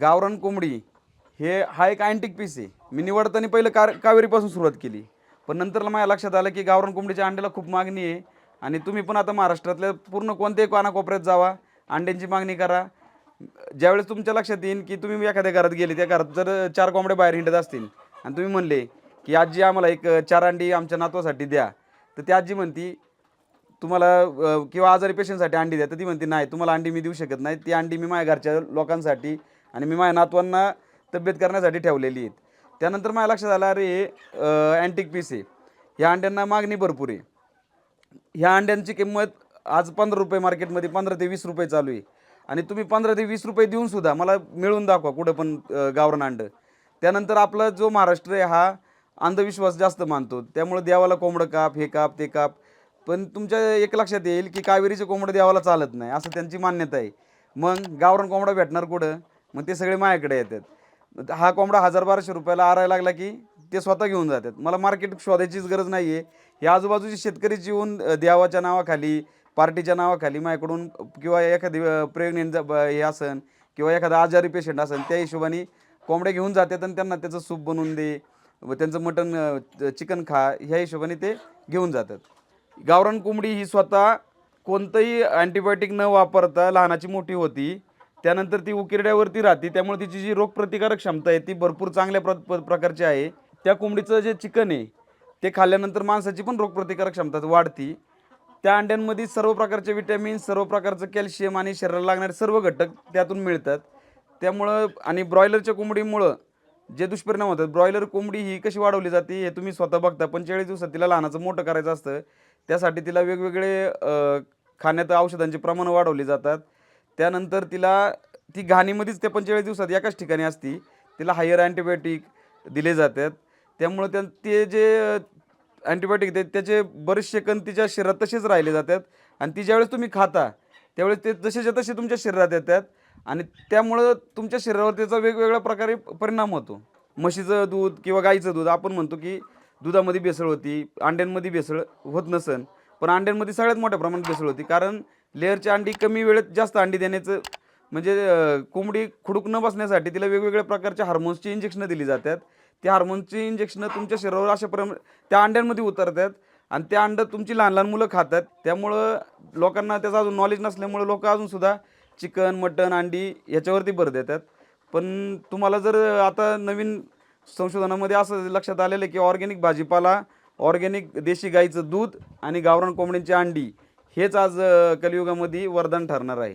गावरान कोंबडी हे हा एक अँटिक पीस आहे. मी निवडताना पहिलं कार कावेरीपासून सुरुवात केली. पण नंतर माझ्या लक्षात आलं की गावरान कोंबडीच्या अंड्याला खूप मागणी आहे. आणि तुम्ही पण आता महाराष्ट्रातल्या पूर्ण कोणत्याही कानाकोपऱ्यात जावा अंड्यांची मागणी करा. ज्यावेळेस तुमच्या लक्षात येईल की तुम्ही एखाद्या घरात गेले त्या घरात जर चार कोंबड्या बाहेर हिंडत असतील आणि तुम्ही म्हणले की आजी आम्हाला एक चार अंडी आमच्या नातवासाठी द्या. तर ती आजी म्हणती तुम्हाला किंवा आजारी पेशंटसाठी अंडी द्या. तर ती म्हणते नाही तुम्हाला अंडी मी देऊ शकत नाही. ती अंडी मी माझ्या घरच्या लोकांसाठी आणि मी माझ्या नातवांना तब्येत करण्यासाठी ठेवलेली आहेत. त्यानंतर माझ्या लक्षात आलं अरे अँटिक पीस आहे. ह्या अंड्यांना मागणी भरपूर आहे. ह्या अंड्यांची किंमत आज पंधरा रुपये मार्केटमध्ये पंधरा ते वीस रुपये चालू आहे. आणि तुम्ही पंधरा ते वीस रुपये देऊन सुद्धा मला मिळून दाखवा कुठं पण गावरण गावरान अंड. त्यानंतर आपला जो महाराष्ट्र आहे हा अंधविश्वास जास्त मानतो. त्यामुळे देवाला कोंबडं काप हे काप ते काप. पण तुमच्या एक लक्षात येईल की कावेरीचे कोंबडं देवाला चालत नाही असं त्यांची मान्यता आहे. मग गावरान कोंबडा भेटणार कुठं? मग ते सगळे माझ्याकडे येतात. हा कोंबडा हजार बाराशे रुपयाला आरायला लागला की ते स्वतः घेऊन जातात. मला मार्केट शोधायचीच गरज नाही आहे हे आजूबाजूचे शेतकरी येऊन देवाच्या नावाखाली पार्टीच्या नावाखाली माझ्याकडून किंवा एखादी प्रेग्नेंट हे असन किंवा एखादा आजारी पेशंट असन त्या हिशोबाने कोंबड्या घेऊन जातात आणि त्यांना त्याचं सूप बनवून दे व त्यांचं मटण चिकन खा ह्या हिशोबाने ते घेऊन जातात. गावरान कोंबडी ही स्वतः कोणतंही अँटीबायोटिक न वापरता लहानाची मोठी होती. त्यानंतर ती उकिरड्यावरती राहते. त्यामुळे तिची जी रोगप्रतिकारक क्षमता आहे ती भरपूर चांगल्या प्र प्रकारची आहे. त्या कोंबडीचं जे चिकन आहे ते खाल्ल्यानंतर माणसाची पण रोगप्रतिकारक क्षमता वाढती. त्या अंड्यांमध्ये सर्व प्रकारचे विटॅमिन सर्व प्रकारचं कॅल्शियम आणि शरीराला लागणारे सर्व घटक त्यातून मिळतात. त्यामुळं आणि ब्रॉयलरच्या कोंबडीमुळं जे दुष्परिणाम होतात ब्रॉयलर कोंबडी ही कशी वाढवली जाते हे तुम्ही स्वतः बघता पंचेचाळीस दिवसात तिला लहानाचं मोठं करायचं असतं त्यासाठी तिला वेगवेगळे खाण्यात औषधांचे प्रमाण वाढवले जातात. त्यानंतर तिला ती घाणीमध्येच ते पंचेचाळीस दिवसात एकाच ठिकाणी असती. तिला हायर अँटीबायोटिक दिले जातात. त्यामुळं त्या ते जे अँटीबायोटिक ते त्याचे बरेचसे कण तिच्या शरीरात तसेच राहिले जातात. आणि ती ज्यावेळेस तुम्ही खाता त्यावेळेस ते जसेच्या तसे तुमच्या शरीरात येतात. आणि त्यामुळं तुमच्या शरीरावर त्याचा वेगवेगळ्या प्रकारे परिणाम होतो. म्हशीचं दूध किंवा गाईचं दूध आपण म्हणतो की दुधामध्ये भेसळ होती अंड्यांमध्ये भेसळ होत नसन. पण अंड्यांमध्ये सगळ्यात मोठ्या प्रमाणात भेसळ होती. कारण लेअरची अंडी कमी वेळेत जास्त अंडी देण्याचं म्हणजे कोंबडी खुडूक न बसण्यासाठी तिला वेगवेगळ्या प्रकारच्या हार्मोन्सची इंजेक्शनं दिली जातात. त्या हार्मोन्सची इंजेक्शनं तुमच्या शरीरावर अशा प्रम त्या अंड्यांमध्ये उतरतात आणि त्या अंडं तुमची लहान लहान मुलं खातात. त्यामुळं लोकांना त्याचं अजून नॉलेज नसल्यामुळं लोक अजूनसुद्धा चिकन मटन अंडी याच्यावरती भर देतात. पण तुम्हाला जर आता नवीन संशोधनामध्ये असं लक्षात आलेलं आहे की ऑर्गॅनिक भाजीपाला ऑर्गॅनिक देशी गाईचं दूध आणि गावरान कोंबड्यांची अंडी हेच आज कलियुगामध्ये वरदान ठरणार आहे.